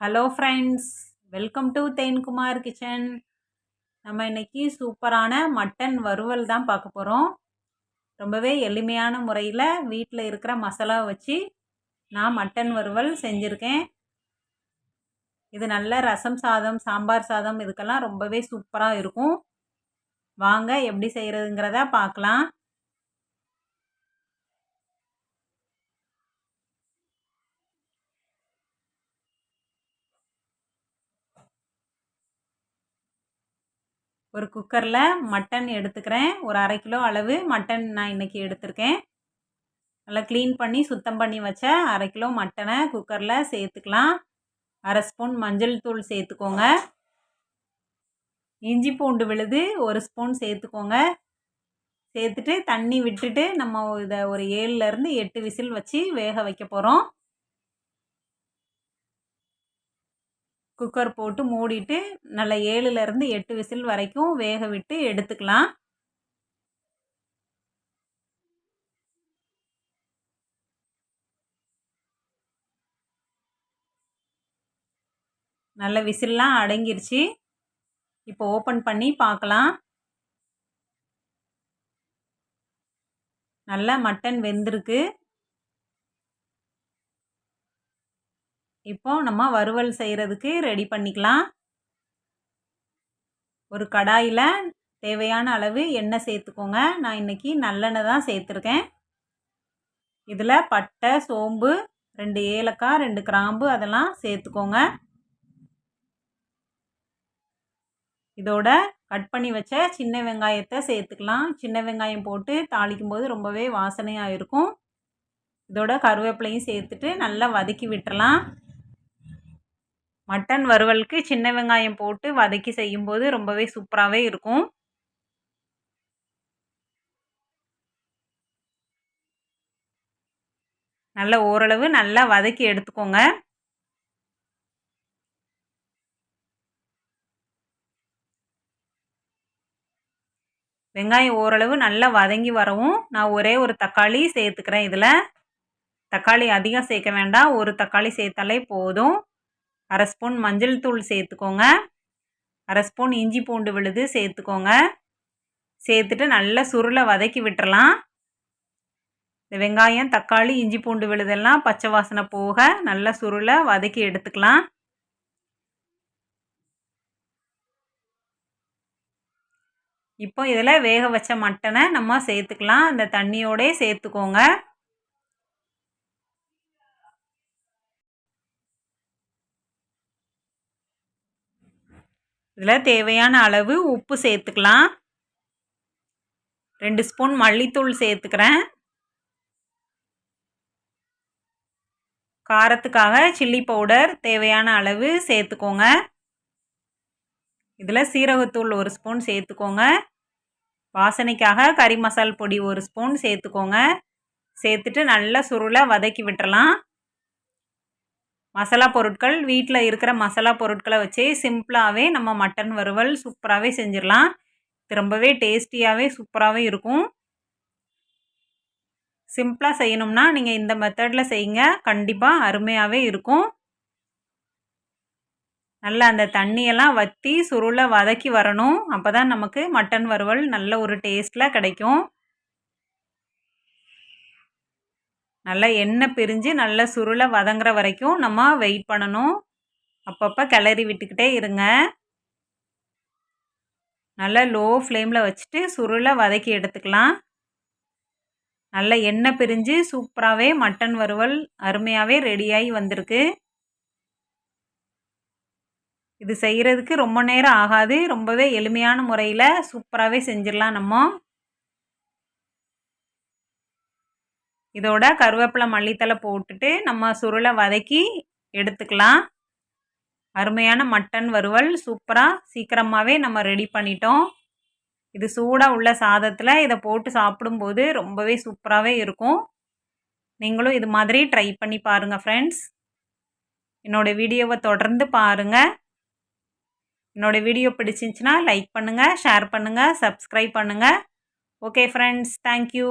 Hello friends welcome to Thenkumar kitchen நம்ம இன்றைக்கி சூப்பரான மட்டன் வறுவல் தான் பார்க்க போகிறோம் ரொம்பவே எளிமையான முறையில் வீட்டில் இருக்கிற மசாலா வச்சு நான் மட்டன் வறுவல் செஞ்சுருக்கேன். இது நல்ல ரசம் சாதம் சாம்பார் சாதம் இதுக்கெல்லாம் ரொம்பவே சூப்பராக இருக்கும். வாங்க எப்படி செய்கிறதுங்கிறத பார்க்கலாம். ஒரு குக்கரில் மட்டன் எடுத்துக்கிறேன். ஒரு அரை கிலோ அளவு மட்டன் நான் இன்றைக்கி எடுத்திருக்கேன். நல்லா க்ளீன் பண்ணி சுத்தம் பண்ணி வச்ச அரை கிலோ மட்டனை குக்கரில் சேர்த்துக்கலாம். அரை ஸ்பூன் மஞ்சள் தூள் சேர்த்துக்கோங்க. இஞ்சி பூண்டு விழுது ஒரு ஸ்பூன் சேர்த்துக்கோங்க. சேர்த்துட்டு தண்ணி விட்டுட்டு நம்ம இதை ஒரு ஏழுலேருந்து எட்டு விசில் வச்சு வேக வைக்க போகிறோம் குக்கர் போட்டு மூடிட்டு நல்லா ஏழுலேருந்து எட்டு விசில் வரைக்கும் வேக விட்டு எடுத்துக்கலாம். நல்ல விசில்லாம் அடங்கிருச்சு. இப்போ ஓப்பன் பண்ணி பார்க்கலாம். நல்லா மட்டன் வெந்திருக்கு. இப்போ நம்ம வறுவல் செய்கிறதுக்கு ரெடி பண்ணிக்கலாம். ஒரு கடாயில் தேவையான அளவு எண்ணெய் சேர்த்துக்கோங்க. நான் இன்றைக்கி நல்லெண்ணெய் தான் சேர்த்துருக்கேன். இதில் பட்டை சோம்பு ரெண்டு ஏலக்காய் ரெண்டு கிராம்பு அதெல்லாம் சேர்த்துக்கோங்க. இதோட கட் பண்ணி வச்ச சின்ன வெங்காயத்தை சேர்த்துக்கலாம். சின்ன வெங்காயம் போட்டு தாளிக்கும் போது ரொம்பவே வாசனையாக இருக்கும். இதோட கருவேப்பிலையும் சேர்த்துட்டு நல்லா வதக்கி விட்டுறலாம். மட்டன் வறுவலுக்கு சின்ன வெங்காயம் போட்டு வதக்கி செய்யும்போது ரொம்பவே சூப்பராகவே இருக்கும். நல்ல ஓரளவு நல்லா வதக்கி எடுத்துக்கோங்க. வெங்காயம் ஓரளவு நல்லா வதங்கி வரவும் நான் ஒரே ஒரு தக்காளி சேர்த்துக்கிறேன் இதில். தக்காளி அதிகம் சேர்க்க வேண்டாம். ஒரு தக்காளி சேர்த்தாலே போதும். அரை ஸ்பூன் மஞ்சள் தூள் சேர்த்துக்கோங்க. அரை ஸ்பூன் இஞ்சி பூண்டு விழுது சேர்த்துக்கோங்க. சேர்த்துட்டு நல்லா சுருளை வதக்கி விட்டுறலாம். இந்த வெங்காயம் தக்காளி இஞ்சி பூண்டு விழுதெல்லாம் பச்சை வாசனை போக நல்லா சுருளை வதக்கி எடுத்துக்கலாம். இப்போ இதில் வேக வச்ச மட்டனை நம்ம சேர்த்துக்கலாம். அந்த தண்ணியோடே சேர்த்துக்கோங்க. இதில் தேவையான அளவு உப்பு சேர்த்துக்கலாம். ரெண்டு ஸ்பூன் மல்லித்தூள் சேர்த்துக்கிறேன். காரத்துக்காக சில்லி பவுடர் தேவையான அளவு சேர்த்துக்கோங்க. இதில் சீரகத்தூள் ஒரு ஸ்பூன் சேர்த்துக்கோங்க. வாசனைக்காக கறி மசால் பொடி ஒரு ஸ்பூன் சேர்த்துக்கோங்க. சேர்த்துட்டு நல்லா சுருளை வதக்கி விட்டுறலாம். மசாலா பொருட்கள் வீட்டில் இருக்கிற மசாலா பொருட்களை வச்சே சிம்பிளாகவே நம்ம மட்டன் வறுவல் சூப்பராகவே செஞ்சிடலாம். இது ரொம்பவே டேஸ்டியாகவே சூப்பராகவே இருக்கும். சிம்பிளாக செய்யணும்னா நீங்கள் இந்த மெத்தடில் செய்யுங்க. கண்டிப்பாக அருமையாகவே இருக்கும். நல்லா அந்த தண்ணியெல்லாம் வற்றி சுருளை வதக்கி வரணும். அப்போ தான் நமக்கு மட்டன் வறுவல் நல்ல ஒரு டேஸ்ட்டில் கிடைக்கும். நல்லா எண்ணெய் பிரிஞ்சு நல்லா சுருளை வதங்குற வரைக்கும் நம்ம வெயிட் பண்ணணும். அப்பப்போ கிளறி விட்டுக்கிட்டே இருங்க. நல்லா லோ ஃப்ளேமில் வச்சுட்டு சுருளை வதக்கி எடுத்துக்கலாம். நல்லா எண்ணெய் பிரிஞ்சு சூப்பராகவே மட்டன் வறுவல் அருமையாகவே ரெடியாகி வந்திருக்கு. இது செய்கிறதுக்கு ரொம்ப நேரம் ஆகாது. ரொம்பவே எளிமையான முறையில் சூப்பராகவே செஞ்சிடலாம் நம்ம. இதோட கருவேப்பிலை மல்லித்தலை போட்டுட்டு நம்ம சுருளை வதக்கி எடுத்துக்கலாம். அருமையான மட்டன் வறுவல் சூப்பராக சீக்கிரமாகவே நம்ம ரெடி பண்ணிட்டோம். இது சூடாக உள்ள சாதத்தில் இதை போட்டு சாப்பிடும்போது ரொம்பவே சூப்பராகவே இருக்கும். நீங்களும் இது மாதிரி ட்ரை பண்ணி பாருங்கள் ஃப்ரெண்ட்ஸ் என்னோடய வீடியோவை தொடர்ந்து பாருங்கள் என்னோடய வீடியோ பிடிச்சிருந்துச்சின்னா லைக் பண்ணுங்கள் ஷேர் பண்ணுங்கள் சப்ஸ்கிரைப் பண்ணுங்கள் ஓகே ஃப்ரெண்ட்ஸ் தேங்க்யூ